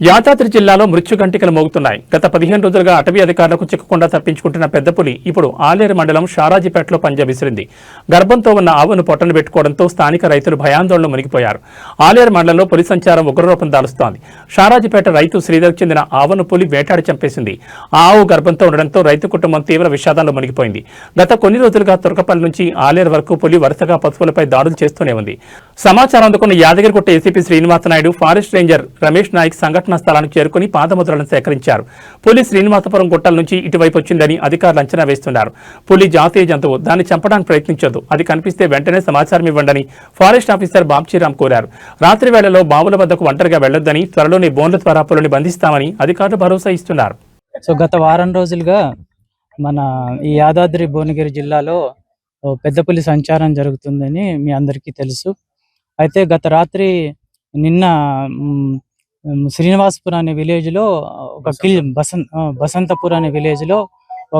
యాదాద్రి జిల్లాలో మృత్యుగంటికలు మోగుతున్నాయి. గత పదిహేను రోజులుగా అటవీ అధికారులకు చిక్కకుండా తప్పించుకుంటున్న పెద్ద పులి ఇప్పుడు ఆలేరు మండలం షారాజీపేటలో పంజా విసిరింది గర్భంతో ఉన్న ఆవును పొట్టను పెట్టుకోవడంతో స్థానిక రైతులు భయాందోళన మునిగిపోయారు. ఆలేరు మండలంలో పులి సంచారం ఉగ్రరూపం దాలుస్తోంది. షారాజీపేట రైతు శ్రీధర్ చెందిన ఆవును పులి వేటాడి చంపేసింది. ఆ ఆవు గర్భంతో ఉండడంతో రైతు కుటుంబం తీవ్ర విషాదంలో మునిగిపోయింది. గత కొన్ని రోజులుగా తురకపల్లి నుంచి ఆలేరు వరకు పులి వరుసగా పశువులపై దాడులు చేస్తూనే ఉంది. సమాచారం అందుకున్న Yadagirigutta ACP Srinivasa Naidu forest ranger Ramesh Nayak సంఘటన స్థలానికి చేరుకుని పాదముద్రలను సేకరించారు. పులి శ్రీనివాసపురం గుట్టల నుంచి ఇటువైపు వచ్చిందని అధికారులు అంచనా వేస్తున్నారు. పులి జాతీయ జంతువు దాన్ని చంపడానికి ప్రయత్నించొద్దు. అది కనిపిస్తే వెంటనే సమాచారం ఇవ్వండని ఫారెస్ట్ ఆఫీసర్ బాబ్జీరామ్ కోరారు. రాత్రి వేళలో బావుల వద్దకు ఒంటరిగా వెళ్ళొద్దని త్వరలోనే బోన్ల ద్వారా పులిని బంధిస్తామని అధికారులు భరోసా ఇస్తున్నారు. సో గత వారం రోజులుగా మన ఈ యాదాద్రి భువనగిరి జిల్లాలో పెద్ద పులి సంచారం జరుగుతుందని మీ అందరికీ తెలుసు. అయితే గత రాత్రి నిన్న శ్రీనివాసపురం అనే విలేజ్లో ఒక కిల్ బసంత్ బసంతపూర్ అనే విలేజ్లో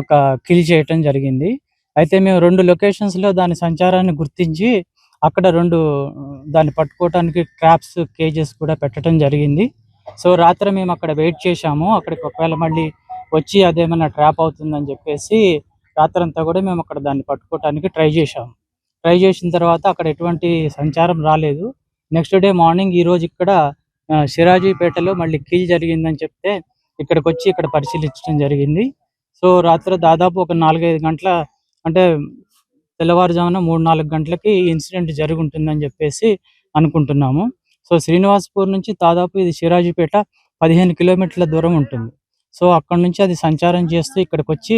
ఒక కిల్ చేయటం జరిగింది. అయితే మేము రెండు లొకేషన్స్లో దాని సంచారాన్ని గుర్తించి అక్కడ రెండు దాన్ని పట్టుకోవడానికి ట్రాప్స్ కేజెస్ కూడా పెట్టడం జరిగింది. సో రాత్రి మేము అక్కడ వెయిట్ చేశాము. అక్కడికి ఒకవేళ మళ్ళీ వచ్చి అదేమైనా ట్రాప్ అవుతుందని చెప్పేసి రాత్రంతా కూడా మేము అక్కడ దాన్ని పట్టుకోవటానికి ట్రై చేశాము. ట్రై చేసిన తర్వాత అక్కడ ఎటువంటి సంచారం రాలేదు. నెక్స్ట్ డే మార్నింగ్ ఈ రోజు ఇక్కడ సిరాజీపేటలో మళ్ళీ కీల్ జరిగిందని చెప్తే ఇక్కడికి వచ్చి ఇక్కడ పరిశీలించడం జరిగింది. సో రాత్రి దాదాపు ఒక నాలుగైదు గంటల అంటే తెల్లవారుజామున మూడు నాలుగు గంటలకి ఇన్సిడెంట్ జరుగుంటుందని చెప్పేసి అనుకుంటున్నాము. సో శ్రీనివాసపూర్ నుంచి దాదాపు ఇది సిరాజీపేట పదిహేను కిలోమీటర్ల దూరం ఉంటుంది. సో అక్కడ నుంచి అది సంచారం చేస్తూ ఇక్కడికి వచ్చి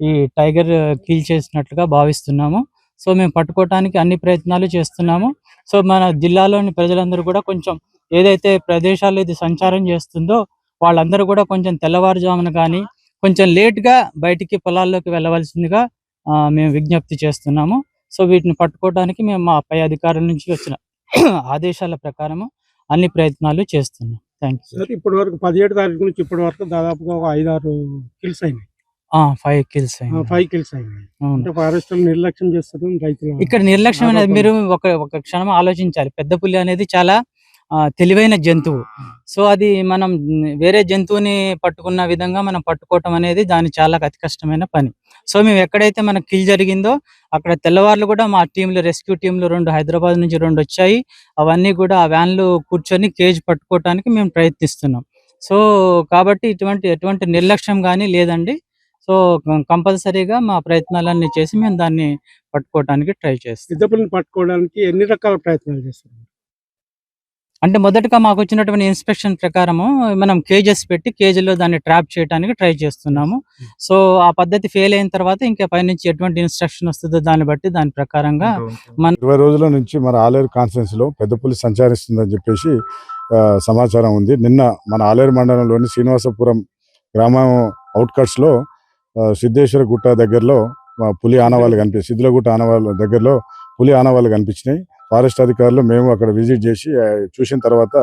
ఈ టైగర్ కీల్ చేసినట్లుగా భావిస్తున్నాము. సో మేము పట్టుకోవటానికి అన్ని ప్రయత్నాలు చేస్తున్నాము. సో మన జిల్లాలోని ప్రజలందరూ కూడా కొంచెం ఏదైతే ప్రదేశాల్లో ఇది సంచారం చేస్తుందో వాళ్ళందరూ కూడా కొంచెం తెల్లవారుజామున కానీ కొంచెం late గా బయటికి పొలాల్లోకి వెళ్ళవలసిందిగా ఆ, మేము విజ్ఞప్తి చేస్తున్నాము. సో వీటిని పట్టుకోవడానికి మేము మా పై అధికారుల నుంచి వచ్చిన ఆదేశాల ప్రకారము అన్ని ప్రయత్నాలు చేస్తున్నాం. థ్యాంక్ యూ సార్ ఇప్పటి వరకు పదిహేడు తారీఖు నుంచి ఇప్పటి వరకు దాదాపుగా ఒక ఐదారు కిల్స్ అయినాయి. ఫైవ్ కిల్స్ ఫైవ్ కిల్స్ అయినాయి. ఫారెస్ట్ నిర్లక్ష్యం చేస్తారు రైతులు. ఇక్కడ నిర్లక్ష్యం అనేది. మీరు ఒక ఒక క్షణం ఆలోచించాలి. పెద్ద పులి అనేది చాలా తెలివైన జంతువు. సో అది మనం వేరే జంతువుని పట్టుకున్న విధంగా మనం పట్టుకోవటం అనేది దాని చాలా అతి కష్టమైన పని. సో మేము ఎక్కడైతే మనకు కిల్ జరిగిందో అక్కడ తెల్లవారులు కూడా మా టీంలు రెస్క్యూ టీంలు రెండు హైదరాబాద్ నుంచి రెండు వచ్చాయి. అవన్నీ కూడా ఆ వ్యాన్లు కూర్చొని కేజ్ పట్టుకోవటానికి మేము ప్రయత్నిస్తున్నాం. సో కాబట్టి ఇటువంటి ఎటువంటి నిర్లక్ష్యం కానీ లేదండి. సో కంపల్సరీగా మా ప్రయత్నాలన్నీ చేసి మేము దాన్ని పట్టుకోవటానికి ట్రై చేస్తాం. పట్టుకోవడానికి ఎన్ని రకాల ప్రయత్నాలు చేస్తారు? అంటే మొదటగా మాకు వచ్చినటువంటి ఇన్స్పెక్షన్ ప్రకారము మనం కేజెస్ పెట్టి కేజీలో దాన్ని ట్రాప్ చేయడానికి ట్రై చేస్తున్నాము. సో ఆ పద్ధతి ఫెయిల్ అయిన తర్వాత ఇంకా పైనుంచి ఎటువంటి ఇన్స్ట్రక్షన్ వస్తుందో దాన్ని బట్టి దాని ప్రకారంగా ఇరవై రోజుల నుంచి మన ఆలేరు కాన్ఫరెన్స్లో పెద్ద పులి సంచరిస్తుందని చెప్పేసి సమాచారం ఉంది. నిన్న మన ఆలేరు మండలంలోని శ్రీనివాసపురం గ్రామం అవుట్కట్స్లో ఆ, సిద్ధేశ్వర గుట్ట దగ్గరలో పులి ఆనవాళ్ళు కనిపి సిద్ధులగుట్ట ఆనవాళ్ళ దగ్గరలో పులి ఆనవాళ్ళు కనిపించినాయి. ఫారెస్ట్ అధికారులు మేము అక్కడ విజిట్ చేసి చూసిన తర్వాత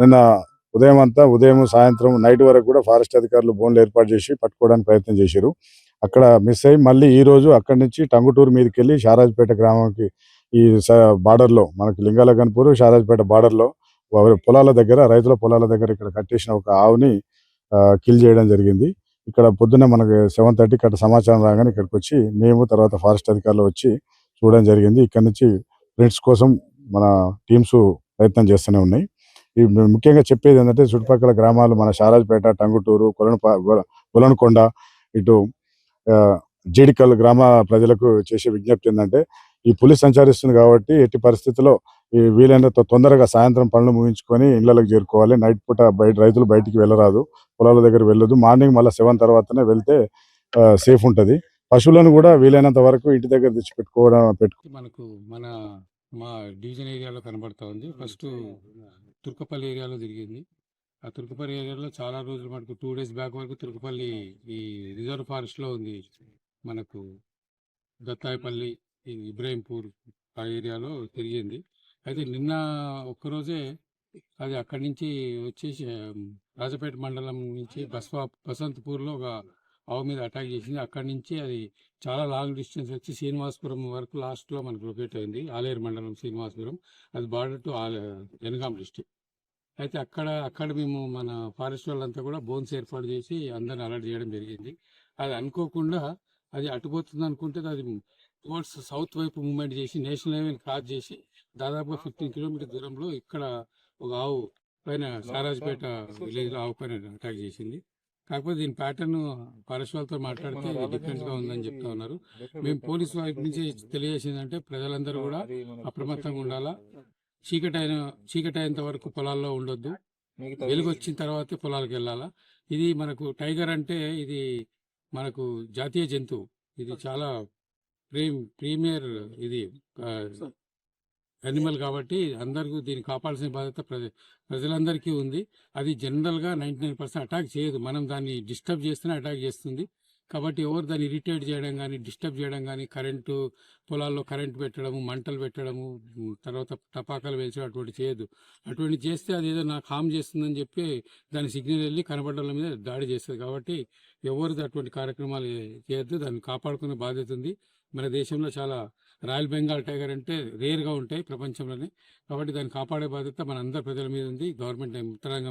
నిన్న ఉదయం అంతా ఉదయం సాయంత్రం నైట్ వరకు కూడా ఫారెస్ట్ అధికారులు బోన్లు ఏర్పాటు చేసి పట్టుకోవడానికి ప్రయత్నం చేశారు. అక్కడ మిస్ అయ్యి మళ్ళీ ఈ రోజు అక్కడి నుంచి టంగుటూరు మీదకి వెళ్ళి షారాజ్పేట గ్రామంకి ఈ బార్డర్లో మనకి లింగాల గన్పూర్ షారాజ్పేట బార్డర్లో వారి పొలాల దగ్గర రైతుల పొలాల దగ్గర ఇక్కడ కట్టేసిన ఒక ఆవుని కిల్ చేయడం జరిగింది. ఇక్కడ పొద్దున్న మనకి సెవెన్ థర్టీ ఇక్కడ సమాచారం రాగానే ఇక్కడికి వచ్చి మేము తర్వాత ఫారెస్ట్ అధికారులు వచ్చి చూడడం జరిగింది. ఇక్కడ నుంచి ప్రింట్స్ కోసం మన టీమ్స్ ప్రయత్నం చేస్తూనే ఉన్నాయి. ఈ ముఖ్యంగా చెప్పేది ఏంటంటే చుట్టుపక్కల గ్రామాలు మన షారాజ్పేట టంగుటూరు కొలను కొలనుకొండ ఇటు జీడికల్ గ్రామ ప్రజలకు చేసే విజ్ఞప్తి ఏంటంటే ఈ పులి సంచరిస్తుంది కాబట్టి ఎట్టి పరిస్థితుల్లో ఈ వీలైనంత తొందరగా సాయంత్రం పనులు ముగించుకొని ఇళ్ళకు చేరుకోవాలి. నైట్ పూట బయట రైతులు బయటికి వెళ్ళరాదు. పొలాల దగ్గర వెళ్ళదు. మార్నింగ్ మళ్ళీ సెవెన్ తర్వాతనే వెళ్తే సేఫ్ ఉంటుంది. పశువులను కూడా వీలైనంత వరకు ఇంటి దగ్గర తెచ్చి పెట్టుకోవడం పెట్టు మనకు మన మా డివిజన్ ఏరియాలో కనబడతా ఉంది. ఫస్ట్ తుర్కపల్లి ఏరియాలో తిరిగింది ఆ తుర్కపల్లి ఏరియాలో చాలా రోజులు మనకు టూ డేస్ బ్యాక్ వరకు తుర్కపల్లి ఈ రిజర్వ్ ఫారెస్ట్లో ఉంది మనకు దత్తాయపల్లి ఇబ్రాహీంపూర్ ఆ ఏరియాలో తిరిగింది. అయితే నిన్న ఒక్కరోజే అది అక్కడి నుంచి వచ్చేసి రాజపేట మండలం నుంచి బస్వా బసంతపూర్లో ఒక ఆవు మీద అటాక్ చేసింది. అక్కడి నుంచి అది చాలా లాంగ్ డిస్టెన్స్ వచ్చి శ్రీనివాసపురం వరకు లాస్ట్లో మనకు లొకేట్ అయింది. ఆలేరు మండలం శ్రీనివాసపురం. అది బార్డర్ టు ఎనగాం డిస్టిక్ అయితే అక్కడ అక్కడ మేము మన ఫారెస్ట్ వాళ్ళంతా కూడా బోన్స్ ఏర్పాటు చేసి అందరిని అలర్ట్ చేయడం జరిగింది. అది అనుకోకుండా అది అటుపోతుంది అనుకుంటే అది టువర్డ్స్ సౌత్ వైపు మూవ్మెంట్ చేసి నేషనల్ హైవే క్రాస్ చేసి దాదాపుగా ఫిఫ్టీన్ కిలోమీటర్ దూరంలో ఇక్కడ ఒక ఆవు పైన సారాజ్పేట విలేజ్లో ఆవు పైన అటాక్ చేసింది. కాకపోతే దీని ప్యాటర్న్ ఫారెస్ట్ వాళ్ళతో మాట్లాడితే డిఫరెంట్గా ఉందని చెప్తా ఉన్నారు. మేము పోలీసు వైపు నుంచి తెలియజేసిందంటే ప్రజలందరూ కూడా అప్రమత్తంగా ఉండాలా? చీకటి అయిన చీకటి అయినంత వరకు పొలాల్లో ఉండొద్దు. వెలుగు వచ్చిన తర్వాతే పొలాలకు వెళ్ళాలా? ఇది మనకు టైగర్ అంటే ఇది మనకు జాతీయ జంతువు. ఇది చాలా ప్రీమ్ ప్రీమియర్ ఇది అనిమల్ కాబట్టి అందరికీ దీన్ని కాపాడాల్సిన బాధ్యత ప్రజ ప్రజలందరికీ ఉంది. అది జనరల్గా నైంటీ నైన్ పర్సెంట్ అటాక్ చేయదు. మనం దాన్ని డిస్టర్బ్ చేస్తేనే అటాక్ చేస్తుంది. కాబట్టి ఎవరు దాన్ని ఇరిటేట్ చేయడం కానీ డిస్టర్బ్ చేయడం కానీ కరెంటు పొలాల్లో కరెంట్ పెట్టడము మంటలు పెట్టడము తర్వాత టపాకాలు వేల్చడం అటువంటి చేయదు. అటువంటి చేస్తే అది ఏదో నాకు హామ్ చేస్తుందని చెప్పి దాని సిగ్నల్ వెళ్ళి కనబడడం మీద దాడి చేస్తుంది. కాబట్టి ఎవరు అటువంటి కార్యక్రమాలు చేయొద్దు. దాన్ని కాపాడుకునే బాధ్యత ఉంది. మన దేశంలో చాలా రాయల్ బెంగాల్ టైగర్ అంటే రేర్గా ఉంటాయి ప్రపంచంలోనే. కాబట్టి దాన్ని కాపాడే బాధ్యత మన అందరి ప్రజల మీద ఉంది. గవర్నమెంట్ ఉత్తరంగా